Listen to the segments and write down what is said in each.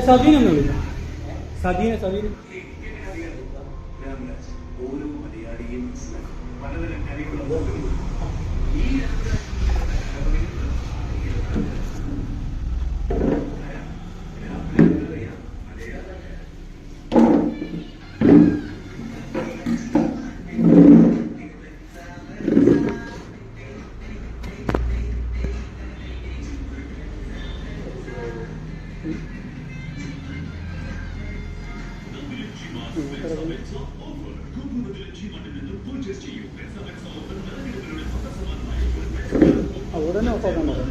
शादी ने मिली शादी है शादी ने അവിടെ തന്നെ ഓഫാക്കാൻ പറയാം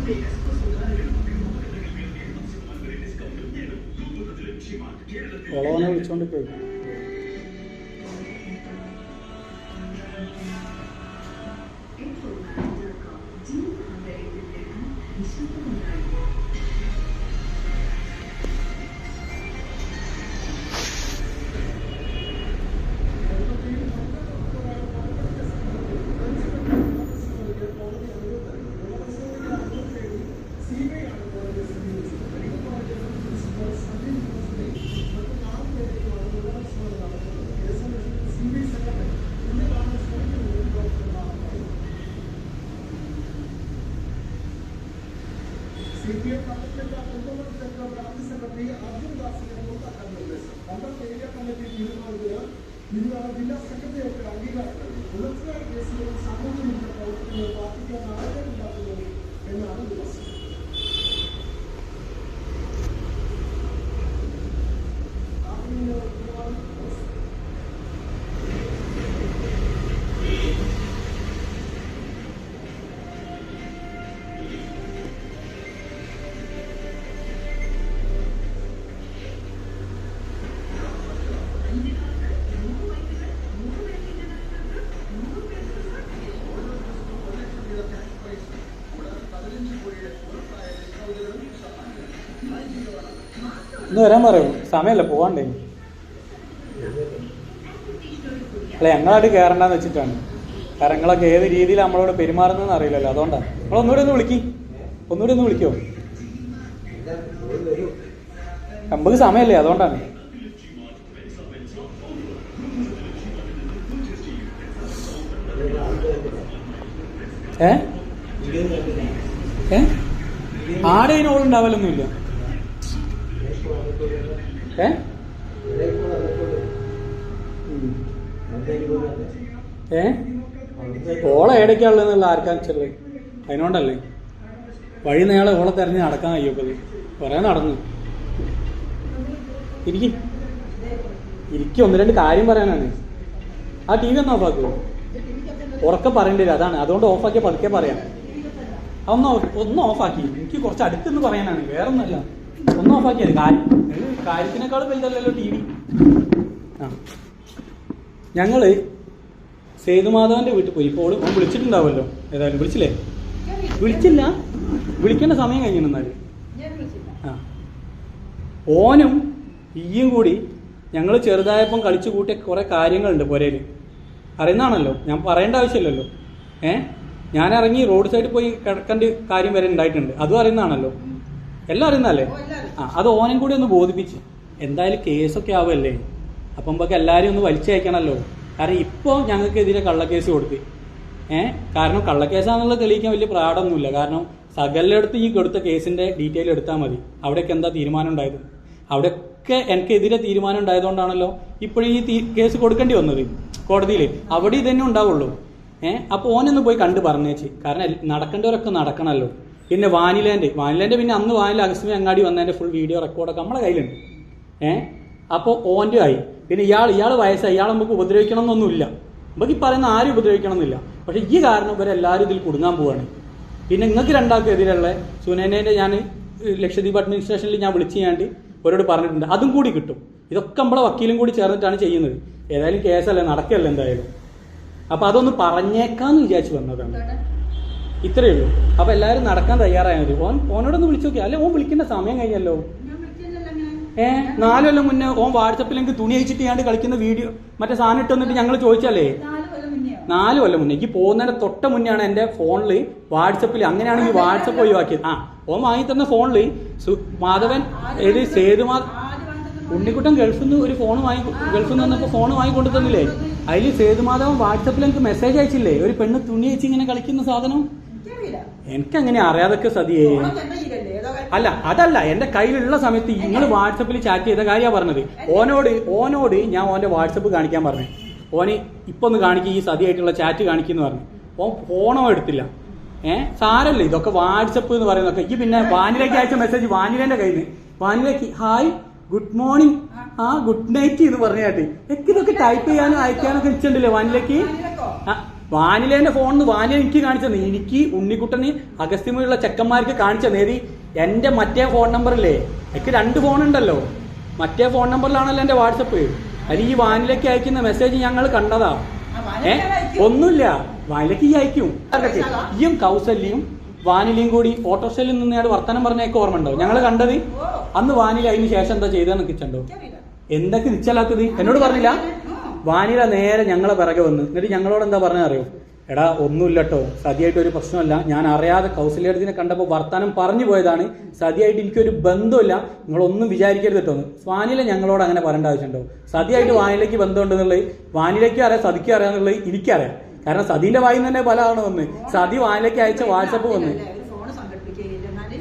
വളവനെ വിളിച്ചോണ്ട് പോയി സി Thank you. ഇന്ന് വരാൻ പറയൂ സമയമല്ല പോവാണ്ടേ. അല്ല ഞങ്ങളായിട്ട് കയറണ്ടെന്ന് വെച്ചിട്ടാണ്. കാരണം നിങ്ങളൊക്കെ ഏത് രീതിയിൽ നമ്മളോട് പെരുമാറുന്നതെന്ന് അറിയില്ലല്ലോ അതുകൊണ്ടാണ് നിങ്ങൾ ഒന്നുകൂടി ഒന്ന് വിളിക്കി. ഒന്നുകൂടി ഒന്ന് വിളിക്കോ. നമുക്ക് സമയമല്ലേ അതുകൊണ്ടാണ്. ഏ? ഏ? ആടെ ഇതിന് ഓളുണ്ടാവലൊന്നുമില്ല ഏ. ഏ? ഓളെ എവിടേക്കാളുള്ള ആർക്കാന്ന് വെച്ചല്ലേ അതിനോണ്ടല്ലേ? വഴി നേളെ ഓളെ തെരഞ്ഞ് നടക്കാൻ കഴിയപ്പത് കുറേ നടന്നു. ഇരിക്കും. ഇരിക്കും. ഒന്ന് രണ്ട് കാര്യം പറയാനാണ്. ആ ടി വി ഒന്ന് ഓഫാക്കുമോ ഉറക്കെ പറയേണ്ടി വരും. അതാണ്. അതുകൊണ്ട് ഓഫാക്കിയ പതുക്കെ പറയാം. ഓഫ്- ഒന്ന് ഓഫാക്കി എനിക്ക് കുറച്ച് അടുത്തെന്ന് പറയാനാണ്. വേറൊന്നുമല്ല. ഒന്ന് ഓഫാക്കിയത് കാര്യം കാര്യത്തിനേക്കാളും കാര്യത്തിനേക്കാൾ വലുതല്ലല്ലോ ടി വി ആ. ഞങ്ങൾ സേതുമാധവന്റെ വീട്ടിൽ പോയി. ഇപ്പോൾ ഓൻ വിളിച്ചിട്ടുണ്ടാവുമല്ലോ. ഏതായാലും വിളിച്ചില്ലേ? വിളിച്ചില്ല. വിളിക്കേണ്ട സമയം കഴിഞ്ഞു എന്നാൽ. ആ. ഓനും ഈയും കൂടി ഞങ്ങൾ ചെറുതായപ്പം കളിച്ചു കൂട്ടിയ കുറേ കാര്യങ്ങളുണ്ട് പുരയിൽ അറിയുന്നതാണല്ലോ. ഞാൻ പറയേണ്ട ആവശ്യമില്ലല്ലോ. ഏ? ഞാൻ ഇറങ്ങി റോഡ് സൈഡിൽ പോയി കിടക്കേണ്ട കാര്യം വരെ ഉണ്ടായിട്ടുണ്ട്. അതും അറിയുന്നതാണല്ലോ. എല്ലാം അറിയുന്നല്ലേ ആ അത് ഓനും കൂടി ഒന്ന് ബോധിപ്പിച്ച്. എന്തായാലും കേസൊക്കെ ആവുമല്ലേ? അപ്പം നമുക്ക് എല്ലാവരും ഒന്ന് വലിച്ചയക്കണമല്ലോ കാരണം ഇപ്പോൾ ഞങ്ങൾക്കെതിരെ കള്ളക്കേസ് കൊടുത്ത്. ഏ? കാരണം കള്ളക്കേസാണെന്നുള്ളത് തെളിയിക്കാൻ വലിയ പ്രാടൊന്നുമില്ല. കാരണം സകലടുത്ത് ഈ കൊടുത്ത കേസിന്റെ ഡീറ്റെയിൽ എടുത്താൽ മതി. അവിടെയൊക്കെ എന്താ തീരുമാനം ഉണ്ടായത്? അവിടെയൊക്കെ എനിക്കെതിരെ തീരുമാനം ഉണ്ടായതുകൊണ്ടാണല്ലോ ഇപ്പോഴും ഈ കേസ് കൊടുക്കേണ്ടി വന്നത്. കോടതിയിൽ. അവിടെ ഇതന്നെ ഉണ്ടാവുള്ളൂ. ഏഹ് അപ്പോൾ ഓനൊന്ന് പോയി കണ്ട് പറഞ്ഞേച്ച്. കാരണം നടക്കേണ്ടവരൊക്കെ നടക്കണമല്ലോ പിന്നെ വാനിലേന്റെ വാനിലേന്റെ പിന്നെ അന്ന് വാനില അഗസ്മി അങ്ങാടി വന്നതിന്റെ ഫുൾ വീഡിയോ റെക്കോർഡൊക്കെ നമ്മളെ കയ്യിലുണ്ട്. ഏഹ് അപ്പോൾ ഓന്റെ ആയി. പിന്നെ ഇയാൾ ഇയാൾ വയസ്സായി. ഇയാൾ നമുക്ക് ഉപദ്രവിക്കണം എന്നൊന്നുമില്ല നമുക്ക് ഈ പറയുന്ന ആരും ഉപദ്രവിക്കണം എന്നില്ല പക്ഷേ ഈ കാരണം ഇവരെല്ലാവരും ഇതിൽ കുടുങ്ങാൻ പോവാണ്. പിന്നെ നിങ്ങൾക്ക് രണ്ടാൾക്കും എതിരെയുള്ള സുനേനേന്റെ ഞാൻ ലക്ഷദ്വീപ് അഡ്മിനിസ്ട്രേഷനിൽ ഞാൻ വിളിച്ച് ഞാണ്ട് അവരോട് പറഞ്ഞിട്ടുണ്ട്. അതും കൂടി കിട്ടും. ഇതൊക്കെ നമ്മളെ വക്കീലും കൂടി ചേർന്നിട്ടാണ് ചെയ്യുന്നത്. ഏതായാലും കേസല്ലേ നടക്കല്ല എന്തായാലും. അപ്പോൾ അതൊന്ന് പറഞ്ഞേക്കാന്ന് വിചാരിച്ചു വന്നതാണ്. ഇത്രയേ ഉള്ളൂ. അപ്പൊ എല്ലാവരും നടക്കാൻ തയ്യാറായാൽ മതി. ഓൻ ഓനോടൊന്ന് വിളിച്ചു നോക്കിയാ. അല്ലെ ഓൻ വിളിക്കേണ്ട സമയം കഴിഞ്ഞല്ലോ? ഏ നാല് കൊല്ലം മുന്നേ ഓൻ വാട്സപ്പിൽ എനിക്ക് തുണി അയച്ചിട്ട് ഞാണ്ട് കളിക്കുന്ന വീഡിയോ മറ്റേ സാധനം ഇട്ട് വന്നിട്ട് ഞങ്ങൾ ചോദിച്ചാലേ നാല് കൊല്ലം മുന്നേ. ഈ പോകുന്നതിന്റെ തൊട്ട മുന്നെയാണ് എന്റെ ഫോണിൽ വാട്സപ്പിൽ അങ്ങനെയാണെങ്കിൽ വാട്സപ്പ് ഒഴിവാക്കിയത്. ആ ഓൻ വാങ്ങി തന്ന ഫോണിൽ മാധവൻ ഏത് സേതുമാ ഉണ്ണിക്കുട്ടൻ ഗൾഫിൽ നിന്ന് ഒരു ഫോൺ വാങ്ങി ഗൾഫിൽ നിന്ന് വന്നപ്പോൾ ഫോൺ വാങ്ങി കൊണ്ടു തന്നില്ലേ അതിൽ സേതുമാധവൻ വാട്സപ്പിൽ എനിക്ക് മെസ്സേജ് അയച്ചില്ലേ? ഒരു പെണ്ണ് തുണി അയച്ച് ഇങ്ങനെ കളിക്കുന്ന സാധനം? എനിക്കറിയില്ല. എനിക്ക് അങ്ങനെ അറിയാതൊക്കെ സതിയേ അല്ല അതല്ല എന്റെ കയ്യിലുള്ള സമയത്ത് നിങ്ങൾ വാട്സപ്പിൽ ചാറ്റ് ചെയ്ത കാര്യമാണ് പറഞ്ഞത്. ഓനോട് ഓനോട് ഞാൻ ഓന്റെ വാട്സപ്പ് കാണിക്കാൻ പറഞ്ഞു. ഓന് ഇപ്പൊ ഒന്ന് കാണിക്കും ഈ സതിയായിട്ടുള്ള ചാറ്റ് കാണിക്കുന്നു പറഞ്ഞു. ഓൻ ഫോണോ എടുത്തില്ല. ഏഹ് സാരല്ല ഇതൊക്കെ വാട്സപ്പ് എന്ന് പറയുന്നതൊക്കെ. ഈ പിന്നെ വാനിലേക്ക് അയച്ച മെസ്സേജ് വാനിലേന്റെ കയ്യിൽ നിന്ന് വാനിലേക്ക് ഹായ് ഗുഡ് മോർണിംഗ് ആ. ഗുഡ് നൈറ്റ് എന്ന് പറഞ്ഞാട്ട് ഇതൊക്കെ ടൈപ്പ് ചെയ്യാനും അയക്കാനും ഒക്കെ ഇച്ചുണ്ടല്ലേ വാനിലേക്ക്? വാനിലേന്റെ ഫോണിന്ന് വാനില എനിക്ക് തന്നെ എനിക്ക് ഉണ്ണിക്കുട്ടന് അഗസ്ത്യമുള്ള ചെക്കന്മാർക്ക് കാണിച്ചു തന്നെ എന്റെ മറ്റേ ഫോൺ നമ്പറില്ലേ? എനിക്ക് രണ്ട് ഫോൺ ഉണ്ടല്ലോ. മറ്റേ ഫോൺ നമ്പറിലാണല്ലോ എന്റെ വാട്സപ്പ്. അതിൽ ഈ വാനിലേക്ക് അയക്കുന്ന മെസ്സേജ് ഞങ്ങൾ കണ്ടതാ. ഏ. ഒന്നുമില്ല. വാനിലേക്ക് ഈ അയക്കും? ഈയും കൗസല്യയും വാനിലയും കൂടി ഓട്ടോറിക്ഷയിൽ നിന്ന് ഞാൻ വർത്തനം പറഞ്ഞൊക്കെ ഓർമ്മ ഉണ്ടോ ഞങ്ങൾ കണ്ടത് അന്ന് വാനില അതിന് ശേഷം എന്താ ചെയ്തെന്ന് കിച്ചണ്ടോ. എന്തൊക്കെ നിശ്ചലാത്തത്? എന്നോട് പറഞ്ഞില്ല. വാനില നേരെ ഞങ്ങളെ പിറകെ വന്ന്. എന്നിട്ട് ഞങ്ങളോട് എന്താ പറഞ്ഞ അറിയോ? എടാ ഒന്നുമില്ല കേട്ടോ സതിയായിട്ട് ഒരു പ്രശ്നമല്ല. ഞാൻ അറിയാതെ കൗസല്യത്തിനെ കണ്ടപ്പോൾ വർത്താനം പറഞ്ഞു പോയതാണ്. സതിയായിട്ട് എനിക്കൊരു ബന്ധമില്ല നിങ്ങളൊന്നും വിചാരിക്കരുത് കേട്ടോ. വാനില ഞങ്ങളോട് അങ്ങനെ പറയേണ്ട ആവശ്യമുണ്ടോ? സതിയായിട്ട് വാനിലയ്ക്ക് ബന്ധമുണ്ടെന്നുള്ളത് വാനിലയ്ക്കും അറിയാം സതിക്കും അറിയാമെന്നുള്ളത് എനിക്കറിയാം. കാരണം സതിന്റെ വായിൽ നിന്ന് തന്നെ പല ആണ് വന്ന് സതി വാനിലേക്ക് അയച്ച വാട്സപ്പ് വന്ന്.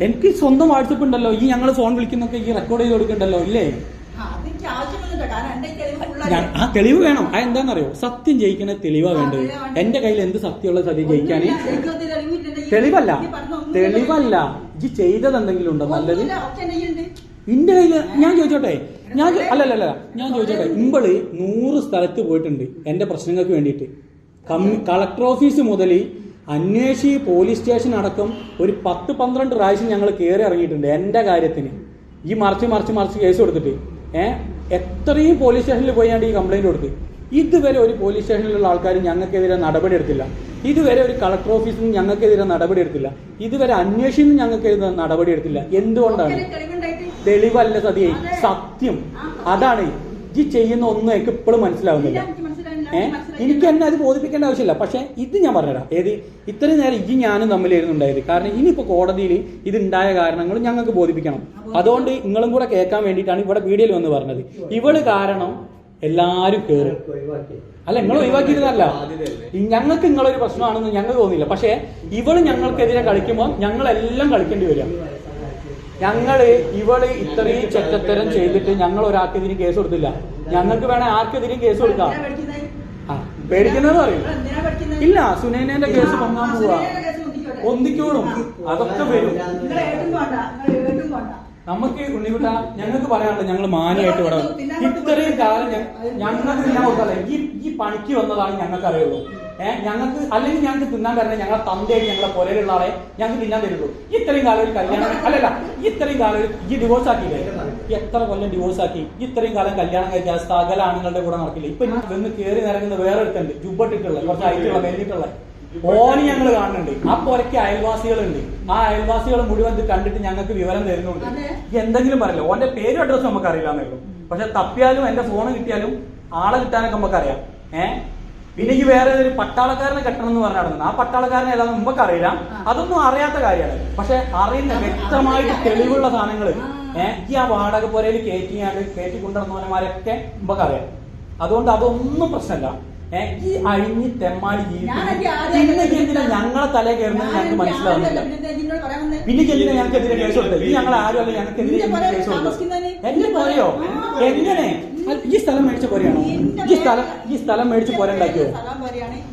എനിക്ക് സ്വന്തം വാട്സപ്പ് ഉണ്ടല്ലോ. ഈ ഞങ്ങൾ ഫോൺ വിളിക്കുന്നൊക്കെ ഈ റെക്കോർഡ് ചെയ്ത് കൊടുക്കണ്ടല്ലോ. ഇല്ലേ ആ, അതെനിക്ക് ആവശ്യമൊന്നുമില്ല. കാരണം എന്റെ ഈ തെളിവ് full ഞാൻ- ആ തെളിവ് വേണം. ആ എന്താണെന്നറിയോ സത്യം ജയിക്കണ തെളിവാ വേണ്ടത്. എന്റെ കയ്യിൽ എന്ത് സത്യമുള്ള സത്യം. എനിക്കൊരു തെളിവില്ല. തെളിവല്ല. ഈ ചെയ്തത് എന്തെങ്കിലും ഉണ്ടോ? നല്ലത്. ഇന്റെ കയ്യിൽ ഞാൻ ചോദിച്ചോട്ടെ? ഞാൻ അല്ലല്ല അല്ല ഞാൻ ചോദിച്ചോട്ടെ? ഇമ്പൾ നൂറ് സ്ഥലത്ത് പോയിട്ടുണ്ട് എന്റെ പ്രശ്നങ്ങൾക്ക് വേണ്ടിയിട്ട്. കമ്മി കളക്ടർ ഓഫീസ് മുതൽ അന്വേഷി പോലീസ് സ്റ്റേഷൻ അടക്കം ഒരു പത്ത് പന്ത്രണ്ട് പ്രാവശ്യം ഞങ്ങൾ കയറി ഇറങ്ങിയിട്ടുണ്ട് എന്റെ കാര്യത്തിന്. ഈ മറിച്ച് മറിച്ച് മറിച്ച് കേസ് കൊടുത്തിട്ട്. ഏഹ് എത്രയും പോലീസ് സ്റ്റേഷനിൽ പോയാണ്ട് ഈ കംപ്ലൈന്റ് കൊടുത്ത്. ഇതുവരെ ഒരു പോലീസ് സ്റ്റേഷനിലുള്ള ആൾക്കാർ ഞങ്ങൾക്കെതിരെ നടപടി എടുത്തില്ല ഇതുവരെ ഒരു കളക്ടർ ഓഫീസിൽ നിന്ന് ഞങ്ങൾക്കെതിരെ നടപടി എടുത്തില്ല ഇതുവരെ അന്വേഷിച്ച് ഞങ്ങൾക്കെതിരെ നടപടി എടുത്തില്ല എന്തുകൊണ്ടാണ് തെളിവല്ല സതിയെ. സത്യം. അതാണ്. ഈ ചെയ്യുന്ന ഒന്നും എനിക്ക് ഇപ്പോഴും മനസ്സിലാവുന്നില്ല. എനിക്ക് എന്നെ അത് ബോധിപ്പിക്കേണ്ട ആവശ്യമില്ല. പക്ഷെ ഇത് ഞാൻ പറഞ്ഞുതരാം. ഏത്? ഇത്രയും നേരം ഈ ഞാനും തമ്മിലായിരുന്നു ഉണ്ടായത്. കാരണം ഇനിയിപ്പോ കോടതിയിൽ ഇത് ഉണ്ടായ കാരണങ്ങൾ ഞങ്ങൾക്ക് ബോധിപ്പിക്കണം. അതുകൊണ്ട് നിങ്ങളും കൂടെ കേൾക്കാൻ വേണ്ടിയിട്ടാണ് ഇവിടെ വീഡിയോയിൽ വന്ന് പറഞ്ഞത്. ഇവൾ കാരണം എല്ലാരും കേറും. അല്ല നിങ്ങൾ ഒഴിവാക്കിയിരുന്നല്ല ഞങ്ങൾക്ക് നിങ്ങളൊരു പ്രശ്നമാണെന്ന് ഞങ്ങൾക്ക് തോന്നിയില്ല. പക്ഷെ ഇവൾ ഞങ്ങൾക്കെതിരെ കളിക്കുമ്പോൾ ഞങ്ങളെല്ലാം കളിക്കേണ്ടി വരിക. ഞങ്ങൾ ഇവൾ ഇത്രയും ചെറ്റത്തരം ചെയ്തിട്ട് ഞങ്ങൾ ഒരാൾക്കെതിരെ കേസ് കൊടുത്തില്ല. ഞങ്ങൾക്ക് വേണേ ആർക്കെതിരെയും കേസ് കൊടുക്കാം. പേടിക്കുന്നത് പറയും? ഇല്ല സുനൈനേന്റെ കേസ് പൊങ്ങാൻ പോവാ. ഒന്നിക്കോളും അതൊക്കെ വരും. നമുക്ക് ഉണ്ണിക്കുട്ട ഞങ്ങൾക്ക് പറയാനുള്ളത് ഞങ്ങൾ മാനിയായിട്ട് ഇവിടെ. ഇത്രയും കാലം ഞങ്ങൾക്ക് തിന്നാൻ കൊടുക്കാതെ ഈ ഈ പണിക്ക് വന്നതാണ് ഞങ്ങൾക്ക് അറിയുള്ളൂ ഏഹ് ഞങ്ങൾക്ക് അല്ലെങ്കിൽ ഞങ്ങൾക്ക് തിന്നാൻ തരണേ ഞങ്ങളെ തന്തയായിട്ട് ഞങ്ങളെ പുരയിലുള്ള ആളെ ഞങ്ങൾക്ക് തിന്നാൻ തരുള്ളൂ. ഇത്രയും കാലം ഒരു കല്യാണം അല്ലല്ല ഇത്രയും കാലം ഈ ഡിവോഴ്സ് ആക്കിയില്ലേ? എത്ര കൊല്ലം ഡിവോഴ്സ് ആക്കി? ഇത്രയും കാലം കല്യാണം കഴിക്കാൻ സകല ആണുങ്ങളുടെ കൂടെ നടക്കില്ല? ഇപ്പൊ ഞാൻ വന്ന് കയറി നിറങ്ങുന്ന വേറെ എടുത്തുണ്ട് ജുബട്ടിട്ടുള്ള കുറച്ച് ഹൈറ്റുള്ള വെല്ലിട്ടുള്ള ഓന് ഞങ്ങൾ കാണുന്നുണ്ട്. ആ പുരയ്ക്ക് അയൽവാസികളുണ്ട്. ആ അയൽവാസികൾ മുഴുവൻ ഇത് കണ്ടിട്ട് ഞങ്ങൾക്ക് വിവരം തരുന്നുണ്ട്. എന്തെങ്കിലും പറയില്ല? ഓന്റെ പേരും അഡ്രസ്സും നമുക്ക് അറിയില്ല എന്നുള്ളൂ പക്ഷെ തപ്പിയാലും എന്റെ ഫോൺ കിട്ടിയാലും ആളെ കിട്ടാനൊക്കെ നമുക്കറിയാം. ഏഹ് പിന്നെ ഈ വേറെ ഒരു പട്ടാളക്കാരനെ കെട്ടണം എന്ന് പറഞ്ഞാൽ ആ പട്ടാളക്കാരനെ ഏതാണെന്ന് മുമ്പൊക്കെ അറിയില്ല. അതൊന്നും അറിയാത്ത കാര്യമാണ്. പക്ഷെ അറിയുന്ന വ്യക്തമായിട്ട് തെളിവുള്ള സാധനങ്ങൾ ഈ ആ വാടക പോലെ കയറ്റിയാണ്ട് കയറ്റി കൊണ്ടുവന്നവന്മാരൊക്കെ മുമ്പൊക്കെ അറിയാം. അതുകൊണ്ട് അതൊന്നും പ്രശ്നമല്ല. ഈ അഴിഞ്ഞി തെമ്മാടി ആദ്യം- ഞങ്ങളെ തലേ കയറുന്നത് ഞങ്ങൾക്ക് മനസ്സിലാവുന്നില്ല. പിന്നെ ഇതിനോട് ഞങ്ങൾക്ക് എതിരെ എന്തിനാ കേസ് കൊടുത്തത്? ഇനി ഞങ്ങൾ ആരും അല്ല എന്തിനാ പുരയിൽ കേസ് കൊടുത്തത്? എന്റെ പോരെയോ എങ്ങനെ? ഈ സ്ഥലം മേടിച്ച പോരെയാണോ ഈ സ്ഥലം ഈ സ്ഥലം മേടിച്ച് പോരണ്ടാക്കിയോ.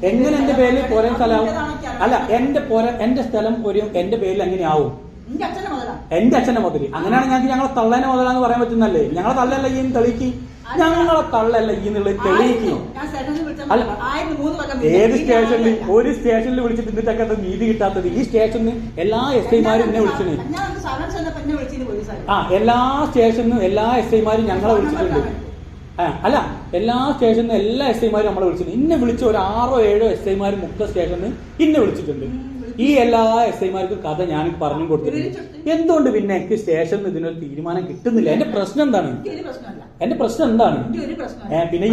എങ്ങനെ എന്റെ പേരിൽ പോരൻ സ്ഥലമാവും? അല്ല. എന്റെ പോര എന്റെ സ്ഥലം ഒരു എന്റെ പേരിൽ അച്ഛന്റെ മുതലാ എന്റെ അച്ഛന്റെ മുതൽ അങ്ങനെയാണ് ഞങ്ങൾക്ക് ഞങ്ങളെ തള്ളേനെ മുതലാന്ന് പറയാൻ പറ്റുന്നല്ലേ ഞങ്ങളെ തള്ളല്ല ഈ തെളിയിക്ക് ഞങ്ങളെ തള്ളല്ല ഈ തെളിയിക്കുന്നു. ഏത്. സ്റ്റേഷനിൽ ഒരു സ്റ്റേഷനിൽ വിളിച്ചിട്ട് അത് നീതി കിട്ടാത്തത്? ഈ സ്റ്റേഷനിൽ എല്ലാ എസ് ഐമാരും എന്നെ വിളിച്ചു ആ എല്ലാ സ്റ്റേഷനിലും എല്ലാ എസ് ഐമാരും ഞങ്ങളെ വിളിച്ചിട്ടുണ്ട്. അല്ല എല്ലാ സ്റ്റേഷനിലും എല്ലാ എസ് ഐമാരും നമ്മളെ വിളിച്ചിട്ടുണ്ട് ഇന്നെ വിളിച്ച ഒരു ആറോ ഏഴോ എസ് ഐമാരും മുക്ത സ്റ്റേഷനിൽ ഇന്നെ വിളിച്ചിട്ടുണ്ട്. ഈ എല്ലാ എസ് ഐമാർക്കും കഥ ഞാൻ പറഞ്ഞു കൊടുത്തിട്ടുണ്ട്. എന്തുകൊണ്ട് പിന്നെ എനിക്ക് സ്റ്റേഷനിൽ ഇതിനൊരു തീരുമാനം കിട്ടുന്നില്ല? എന്റെ പ്രശ്നം എന്താണ്? എന്റെ പ്രശ്നം എന്താണ്? പിന്നെ.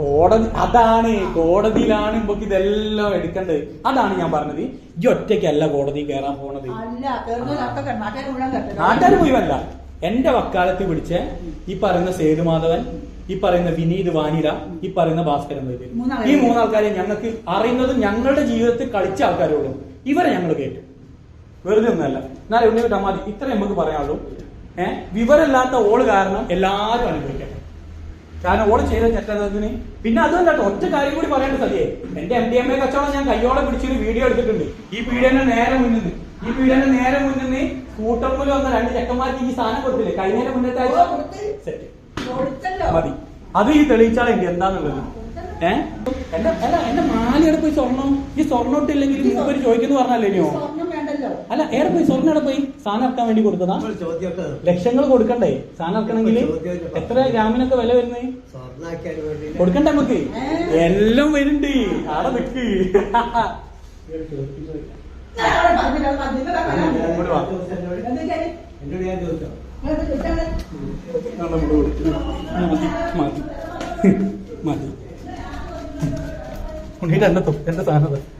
കോടതി അതാണ്. കോടതിയിലാണ് ഇപ്പൊ ഇതെല്ലാം എടുക്കേണ്ടത്. അതാണ് ഞാൻ പറഞ്ഞത്. ഈ ഒറ്റയ്ക്കല്ല കോടതി കയറാൻ പോണത്. അല്ല കേറുന്നവരൊക്കെ നാട്ടുകാർ പോയി വല്ല നാട്ടുകാർ മുഴുവല്ല എന്റെ വക്കാലത്ത് പിടിച്ച ഈ പറയുന്ന സേതുമാധവൻ ഈ പറയുന്ന വിനീത് വാനില ഈ പറയുന്ന ഭാസ്കരൻ വൈദ്യൻ. ഈ മൂന്നാൾക്കാരെ ഞങ്ങൾക്ക് അറിയുന്നത് ഞങ്ങളുടെ ജീവിതത്തിൽ കളിച്ച ആൾക്കാരോടും ഇവരെ ഞങ്ങൾ കേട്ടു. വെറുതെ ഒന്നല്ല എന്നാലും ഉണ്ണി വിട്ടാൽ മതി ഇത്ര നമുക്ക് പറയാനുള്ളൂ. ഏഹ് വിവരമില്ലാത്ത ഓൾ കാരണം എല്ലാവരും അനുഭവിക്കട്ടെ. കാരണം ഓൾ ചെയ്ത ചെറ്റതിന് പിന്നെ അതുമല്ല കേട്ടോ ഒറ്റ കാര്യം കൂടി പറയേണ്ട സതിയെ. എന്റെ എം ഡി എം എ കച്ചവടം ഞാൻ കയ്യോടെ പിടിച്ചൊരു വീഡിയോ എടുത്തിട്ടുണ്ട്. ഈ പീഡിയന്റെ നേരെ മുന്നിൽ ഈ പീഡിയന്റെ നേരെ മുന്നിൽ കൂട്ടമ്മിൽ വന്ന രണ്ട് ചെക്കന്മാർക്ക് ഈ സാധനം കൊടുത്തില്ലേ? കഴിഞ്ഞ മുന്നത്തെ ആഴ്ച സെറ്റ്. മതി. അത് ഈ തെളിയിച്ചാൽ എനിക്ക് എന്താന്നുള്ളത്? ഏ? എന്റെ അല്ല എന്റെ മാലയുടെ പോയി സ്വർണം ഈ സ്വർണം ഇട്ടില്ലെങ്കിൽ മൂപ്പര് ചോദിക്കുന്നു പറഞ്ഞല്ലേ ഇനിയോ? സ്വർണം വേണ്ടല്ലോ. അല്ല ഏറെ പോയി? സ്വർണം എവിടെ പോയി? സാധനം ഇറക്കാൻ വേണ്ടി കൊടുത്തതാ? ലക്ഷങ്ങൾ കൊടുക്കണ്ടേ? സാധനം ഇറക്കണമെങ്കിൽ എത്ര ഗ്രാമിനൊക്കെ വില വരുന്നേ? കൊടുക്കണ്ട വേണ്ടി കൊടുക്കണ്ടേ നമുക്ക്. എല്ലാം വരുന്നുണ്ട്. അവിടെ നിക്ക്? എന്നോട് ഞാൻ ചോദിച്ചോ മതി. മതി. എന്റെ എന്റെ സാധനം